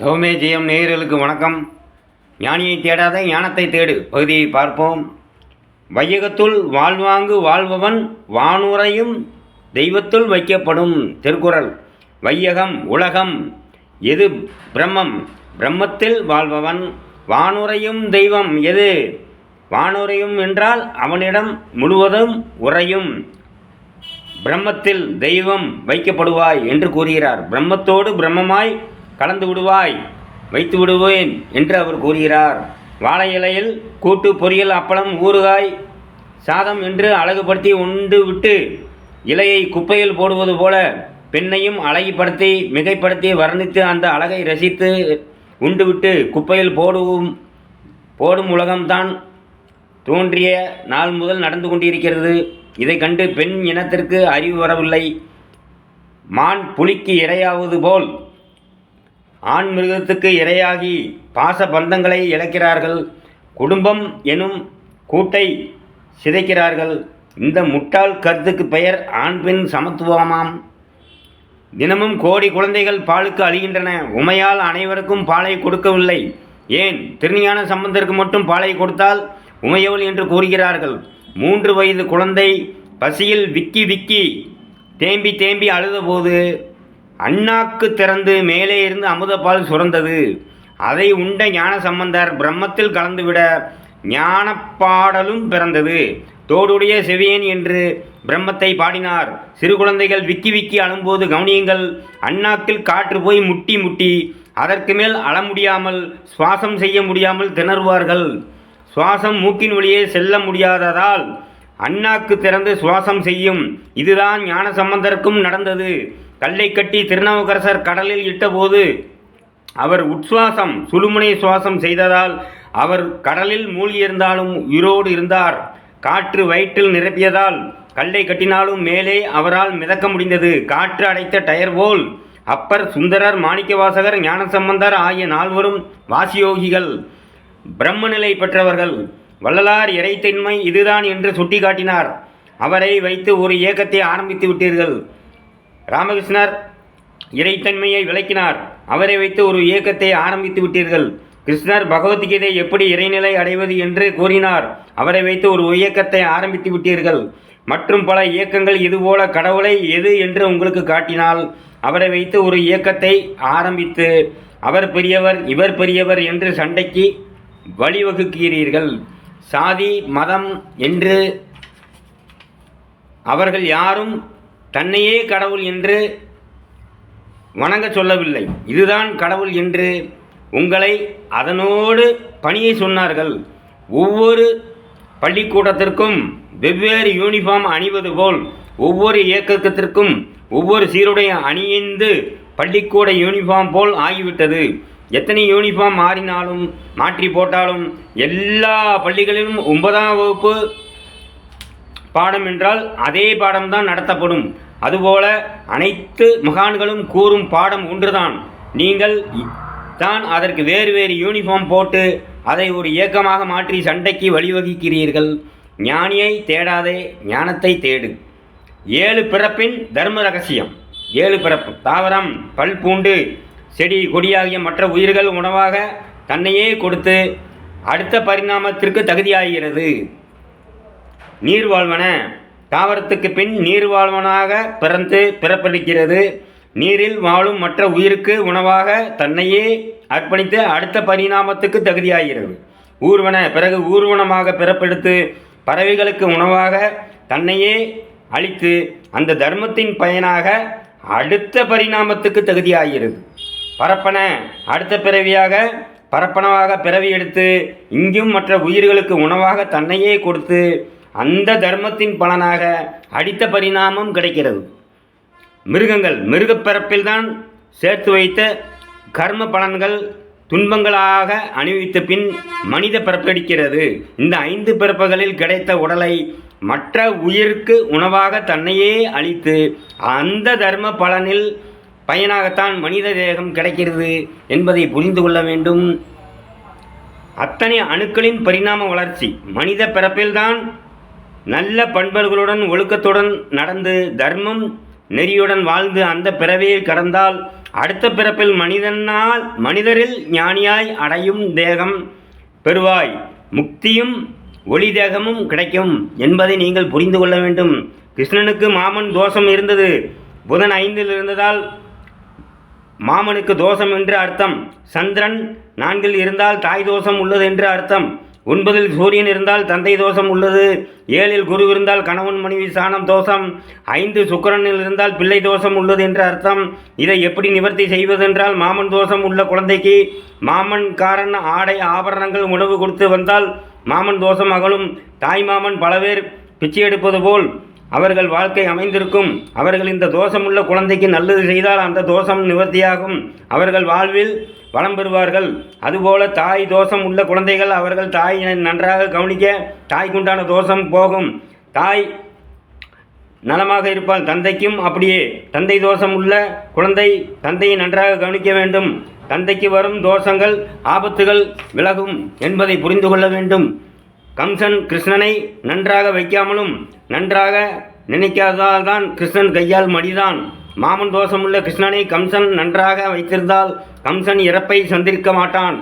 கௌமே ஜெயம் நேயர்களுக்கு வணக்கம். ஞானியை தேடாத ஞானத்தை தேடு. பகுதியை பார்ப்போம். வையகத்துள் வாழ்வாங்கு வாழ்பவன் வானுரையும் தெய்வத்துள் வைக்கப்படும் திருக்குறள். வையகம் உலகம் எது பிரம்மம்? பிரம்மத்தில் வாழ்பவன் வானுரையும் தெய்வம் எது? வானுரையும் என்றால் அவனிடம் முழுவதும் உறையும். பிரம்மத்தில் தெய்வம் வைக்கப்படுவாய் என்று கூறுகிறார். பிரம்மத்தோடு பிரம்மமாய் கலந்து விடுவாய் வைத்து விடுவேன் என்று அவர் கூறுகிறார். வாழை இலையில் கூட்டு பொரியல் அப்பளம் ஊறுகாய் சாதம் என்று அழகுபடுத்தி உண்டு விட்டு இலையை குப்பையில் போடுவது போல பெண்ணையும் அழகுபடுத்தி மிகைப்படுத்தி வர்ணித்து அந்த அழகை ரசித்து உண்டுவிட்டு குப்பையில் போடுவும் போடும் உலகம்தான் தோன்றிய நாள் முதல் நடந்து கொண்டிருக்கிறது. இதை கண்டு பெண் இனத்திற்கு அறிவு வரவில்லை. மான் புலிக்கு இரையாவது போல் ஆண் மிருகத்துக்கு இரையாகி பாச பந்தங்களை இழக்கிறார்கள். குடும்பம் எனும் கூட்டை சிதைக்கிறார்கள். இந்த முட்டாள் கருத்துக்கு பெயர் ஆண் பெண் சமத்துவமாம். தினமும் கோடி குழந்தைகள் பாலுக்கு அழிகின்றன. உமையால் அனைவருக்கும் பாலை கொடுக்கவில்லை. ஏன்? திருஞான சம்பந்தருக்கு மட்டும் பாலை கொடுத்தால் உமையவள் என்று கூறுகிறார்கள். மூன்று வயது குழந்தை பசியில் விக்கி விக்கி தேம்பி தேம்பி அழுதபோது அண்ணாக்கு திறந்து மேலே இருந்து அமுதப்பால் சுரந்தது. அதை உண்ட ஞான சம்பந்தர் பிரம்மத்தில் கலந்துவிட ஞானப்பாடலும் பிறந்தது. தோடுடைய செவியேன் என்று பிரம்மத்தை பாடினார். சிறு குழந்தைகள் விக்கி விக்கி அழும்போது கவனியுங்கள் அண்ணாக்கில் காற்று போய் முட்டி முட்டி அதற்கு மேல் அழ முடியாமல் சுவாசம் செய்ய முடியாமல் திணறுவார்கள். சுவாசம் மூக்கின் வழியே செல்ல முடியாததால் அண்ணாக்கு திறந்து சுவாசம் செய்யும். இதுதான் ஞான சம்பந்தருக்கும் நடந்தது. கல்லை கட்டி திருநாவுக்கரசர் கடலில் இட்டபோது அவர் உட்சுவாசம் சுழுமுனை சுவாசம் செய்ததால் அவர் கடலில் மூழ்கியிருந்தாலும் உயிரோடு இருந்தார். காற்று வயிற்றில் நிரப்பியதால் கல்லை கட்டினாலும் மேலே அவரால் மிதக்க முடிந்தது. காற்று அடைத்த டயர் போல் அப்பர் சுந்தரர் மாணிக்கவாசகர் ஞானசம்பந்தர் ஆகிய நால்வரும் வாசியோகிகள் பிரம்மநிலை பெற்றவர்கள். வள்ளலார் இறைத்தன்மை இதுதான் என்று சுட்டிக்காட்டினார். அவரை வைத்து ஒரு இயக்கத்தை ஆரம்பித்து விட்டீர்கள். ராமகிருஷ்ணர் இறைத்தன்மையை விளக்கினார். அவரை வைத்து ஒரு இயக்கத்தை ஆரம்பித்து விட்டீர்கள். கிருஷ்ணர் பகவத்கீதை எப்படி இறைநிலை அடைவது என்று கூறினார். அவரை வைத்து ஒரு இயக்கத்தை ஆரம்பித்து விட்டீர்கள். மற்றும் பல இயக்கங்கள் இதுபோல கடவுளை எது என்று உங்களுக்கு காட்டினால் அவரை வைத்து ஒரு இயக்கத்தை ஆரம்பித்து அவர் பெரியவர் இவர் பெரியவர் என்று சண்டைக்கு வழிவகுக்கிறீர்கள். சாதி மதம் என்று அவர்கள் யாரும் தன்னையே கடவுள் என்று வணங்க சொல்லவில்லை. இதுதான் கடவுள் என்று உங்களை அதனோடு பணியை சொன்னார்கள். ஒவ்வொரு பள்ளிக்கூடத்திற்கும் வெவ்வேறு யூனிஃபார்ம் அணிவது போல் ஒவ்வொரு இயக்கத்திற்கும் ஒவ்வொரு சீருடைய அணிந்து பள்ளிக்கூட யூனிஃபார்ம் போல் ஆகிவிட்டது. எத்தனை யூனிஃபார்ம் மாறினாலும் மாற்றி போட்டாலும் எல்லா பள்ளிகளிலும் ஒன்பதாம் வகுப்பு பாடம் என்றால் அதே பாடம்தான் நடத்தப்படும். அதுபோல அனைத்து மகான்களும் கூறும் பாடம் ஒன்றுதான். நீங்கள் தான் அதற்கு வேறு வேறு யூனிஃபார்ம் போட்டு அதை ஒரு இயக்கமாக மாற்றி சண்டைக்கு வழிவகுக்கிறீர்கள். ஞானியை தேடாதே ஞானத்தை தேடு. ஏழு பிறப்பின் தர்ம ரகசியம். ஏழு பிறப்பு. தாவரம் பல் பூண்டு செடி கொடியாகிய மற்ற உயிர்கள் உணவாக தன்னையே கொடுத்து அடுத்த பரிணாமத்திற்கு தகுதியாகிறது. நீர்வாழ்வன தாவரத்துக்கு பின் நீர் வாழ்வனாக பிறந்து பிறப்பளிக்கிறது நீரில் வாழும் மற்ற உயிருக்கு உணவாக தன்னையே அர்ப்பணித்து அடுத்த பரிணாமத்துக்கு தகுதியாகிறது. ஊர்வன பிறகு ஊர்வனமாக பிறப்பெடுத்து பறவைகளுக்கு உணவாக தன்னையே அளித்து அந்த தர்மத்தின் பயனாக அடுத்த பரிணாமத்துக்கு தகுதியாகிறது. பரப்பன அடுத்த பிறவியாக பரப்பனவாக பிறவி எடுத்து இங்கும் மற்ற உயிர்களுக்கு உணவாக தன்னையே கொடுத்து அந்த தர்மத்தின் பலனாக அடித்த பரிணாமம் கிடைக்கிறது. மிருகங்கள் மிருகப் பிறப்பில்தான் சேர்த்து வைத்த கர்ம பலன்கள் துன்பங்களாக அணிவித்த பின் மனித பிறப்பெடுக்கிறது இந்த ஐந்து பிறப்புகளில் கிடைத்த உடலை மற்ற உயிருக்கு உணவாக தன்னையே அளித்து அந்த தர்ம பலனில் பயனாகத்தான் மனித தேகம் கிடைக்கிறது என்பதை புரிந்து கொள்ள வேண்டும். அத்தனை அணுக்களின் பரிணாம வளர்ச்சி மனித பிறப்பில்தான் நல்ல பண்பர்களுடன் ஒழுக்கத்துடன் நடந்து தர்மம் நெறியுடன் வாழ்ந்து அந்த பிறவியை கடந்தால் அடுத்த பிறப்பில் மனிதனால் மனிதரில் ஞானியாய் அடையும் தேகம் பெறுவாய். முக்தியும் ஒளி தேகமும் கிடைக்கும் என்பதை நீங்கள் புரிந்து கொள்ள வேண்டும். கிருஷ்ணனுக்கு மாமன் தோஷம் இருந்தது. புதன் ஐந்தில் இருந்ததால் மாமனுக்கு தோஷம் என்று அர்த்தம். சந்திரன் நான்கில் இருந்தால் தாய் தோஷம் உள்ளது என்று அர்த்தம். ஒன்பதில் சூரியன் இருந்தால் தந்தை தோஷம் உள்ளது. ஏழில் குரு இருந்தால் கணவன் மனைவி சாணம் தோஷம். ஐந்து சுக்கிரனில் இருந்தால் பிள்ளை தோஷம் உள்ளது என்று அர்த்தம். இதை எப்படி நிவர்த்தி செய்வதென்றால் மாமன் தோஷம் உள்ள குழந்தைக்கு மாமன் காரன் ஆடை ஆபரணங்கள் உணவு கொடுத்து வந்தால் மாமன் தோஷம் அகலும். தாய் மாமன் பல பேர் பிச்சை எடுப்பது போல் அவர்கள் வாழ்க்கை அமைந்திருக்கும். அவர்கள் இந்த தோஷமுள்ள குழந்தைக்கு நல்லது செய்தால் அந்த தோஷம் நிவர்த்தியாகும். அவர்கள் வாழ்வில் வளம் பெறுவார்கள். அதுபோல தாய் தோஷம் உள்ள குழந்தைகள் அவர்கள் தாய் நன்றாக கவனிக்க தாய்க்குண்டான தோஷம் போகும். தாய் நலமாக இருப்பால் தந்தைக்கும் அப்படியே. தந்தை தோஷம் உள்ள குழந்தை தந்தையை நன்றாக கவனிக்க வேண்டும். தந்தைக்கு வரும் தோஷங்கள் ஆபத்துகள் விலகும் என்பதை புரிந்து கொள்ள வேண்டும். கம்சன் கிருஷ்ணனை நன்றாக வைக்காமலும் நன்றாக நினைக்காததால் தான் கிருஷ்ணன் கையால் மடிதான். மாமன் தோஷமுள்ள கிருஷ்ணனை கம்சன் நன்றாக வைத்திருந்தால் கம்சன் இறப்பை சந்திருக்க மாட்டான்.